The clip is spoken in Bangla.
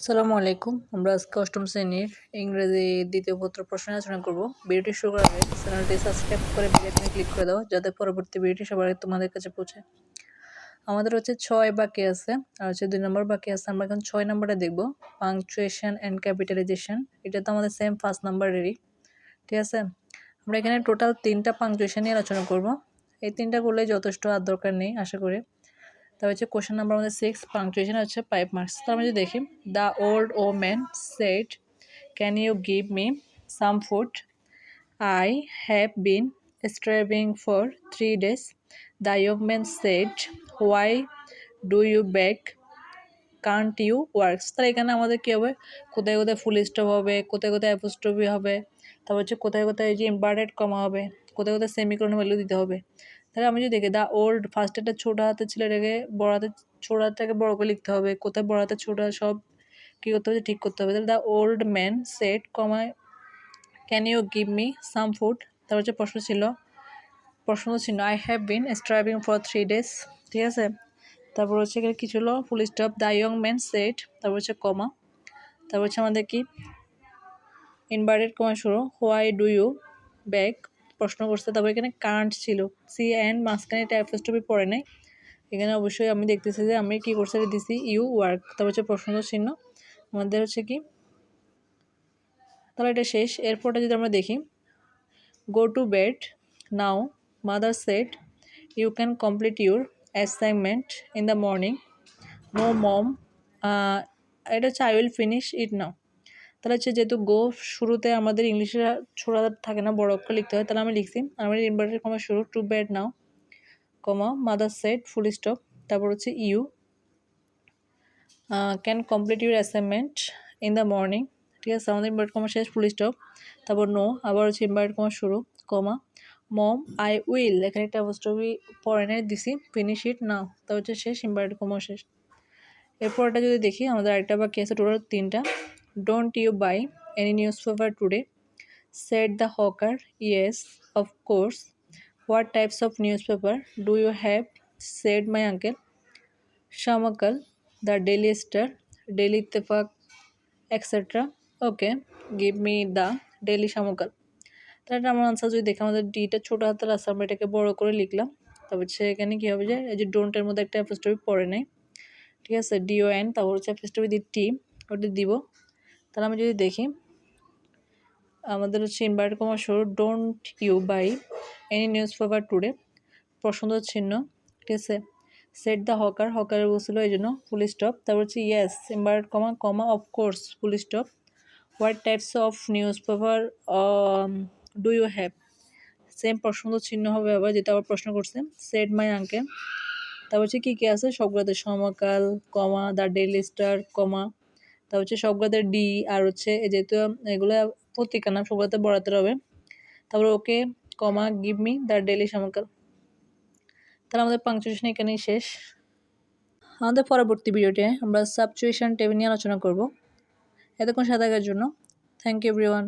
আসসালামু আলাইকুম। আমরা আজকে অষ্টম শ্রেণির ইংরেজি দ্বিতীয় পত্র প্রশ্ন আলোচনা করব। ভিডিওটি শুরু করার আগে চ্যানেলটি সাবস্ক্রাইব করে বেল আইকনে ক্লিক করে দাও, যাতে পরবর্তী ভিডিওটি সবার আগে তোমাদের কাছে পৌঁছে। আমাদের হচ্ছে ছয় বাকি আছে, আর হচ্ছে দুই নম্বর বাকি আছে। আমরা এখন ছয় নম্বরটা দেখব। পাংচুয়েশন অ্যান্ড ক্যাপিটালাইজেশন এটা তো আমাদের সেম ফার্স্ট নাম্বারেরই ঠিক আছে? আমরা এখানে টোটাল তিনটা পাংচুয়েশন নিয়ে আলোচনা করব। এই তিনটা করলে যথেষ্ট আর দরকার নেই, আশা করি। তারপর হচ্ছে কোশ্চেন নাম্বার আমাদের সিক্স পাংচুয়েশন হচ্ছে ফাইভ মার্কস তো আমরা যদি দেখি the old O man said can you give me some food I have been striving for three days the young man said why do you beg can't you works তাহলে এখানে আমাদের কী হবে? কোথায় কোথায় ফুল স্টপ হবে, কোথায় কোথায় অ্যাপোস্টপি হবে, তারপর হচ্ছে কোথায় কোথায় যে ইনভার্টেড কমা হবে, কোথায় কোথায় সেমিকরণ ভ্যালু দিতে হবে। তাহলে আমি যদি দেখি দ্য ওল্ড ফার্স্ট একটা ছোটো হাতের ছেলেটাকে বড় হাতের ছোটো হাতটাকে বড় করে লিখতে হবে। কোথায় বড় হাতের ছোটো সব কী করতে হবে, ঠিক করতে হবে। তাহলে দ্য ওল্ড ম্যান, সেট কমায় can you give me some food? তারপর হচ্ছে প্রশ্ন ছিল প্রশ্ন ছিল, I have been striving for three days. ঠিক আছে? তারপর হচ্ছে এখানে কী ছিল? Full stop the young man, said. তারপর হচ্ছে, কমা। তারপর হচ্ছে আমাদের কি? ইনভার্টেড কমা শুরু, হোয়াই ডু ইউ ব্যাক? প্রশ্ন করছে তারপর এখানে কান্ট ছিল। সি অ্যান্ড মাঝখানে এটা এফএসটপি পড়ে নাই। এখানে অবশ্যই আমি দেখতেছি যে আমি কী করছি দিছি ইউ ওয়ার্ক তারপর হচ্ছে প্রশ্ন চিহ্ন। আমাদের হচ্ছে কি? তাহলে এটা শেষ। এরপরটা যদি আমরা দেখি go to bed now mother said you can complete your assignment in the morning no mom এটা হচ্ছে I will finish it now তাহলে হচ্ছে যেহেতু গো শুরুতে আমাদের ইংলিশে ছোড়া থাকে না, বড় অক্ষর লিখতে হয়, তাহলে আমি লিখছি। আমার ইনভার্টার কমা শুরু to bed now comma mother said full stop তারপর হচ্ছে you can complete your assignment in the morning ঠিক আছে? আমাদের ইনভার্ট কমা শেষ ফুল স্টপ তারপর নো আবার হচ্ছে ইনভার্ট কমা শুরু কমা মম আই উইল এখানে একটা অবস্টপি পরে নেয় দিছি ফিনিশ ইট নাও তারপর হচ্ছে শেষ ইনভার্ট কমা শেষ। এরপরটা যদি দেখি, আমাদের আরেকটা বাকি আছে টোটাল তিনটা Don't you buy any newspaper today? said the hawker. Yes, of course. What types of newspaper do you have? said my uncle. Shamakal, the Daily Star, Daily Tefak, etc. Okay, give me the Daily Shamakal. তাহলে আমার আনসার যদি দেখে আমাদের ডিটা ছোটো হাতের আছে আমরা এটাকে বড় করে লিখলাম তারপর সেখানে কী হবে যে এই যে ডোন্টের মধ্যে একটা অ্যাপোস্টপি পড়ে নেই ঠিক আছে ডিও এন তারপর হচ্ছে অ্যাপোস্টপি দিয়ে টি ওটা দিব তাহলে আমি যদি দেখি, আমাদের হচ্ছে ইনভার্ট কমা শুরু don't you buy any newspaper today পছন্দ চিহ্ন, ঠিক আছে? সেট দ্য হকার হকারের বলছিল এই জন্য ফুল স্টপ তারপর হচ্ছে yes inverted comma comma of course full stop what types of newspaper do you have same পছন্দ চিহ্ন হবে আবার, যেটা আবার প্রশ্ন করছে। সেট মাই আঙ্কে তারপর হচ্ছে কী কী আছে? সবগুলোতে Samakal comma the Daily Star comma তা হচ্ছে সবগুলোতে ডি আর হচ্ছে যেহেতু এগুলো পত্রিকা নাম সবগুলোতে বড়াতে হবে। তারপর okay comma give me the daily Samakal তাহলে আমাদের পাংচুয়েশন এখানেই শেষ। আমাদের পরবর্তী ভিডিওতে আমরা সাবচুয়েশন টেবিল নিয়ে আলোচনা করব। এতক্ষণ সাঁতারের জন্য থ্যাংক ইউ এভরিওয়ান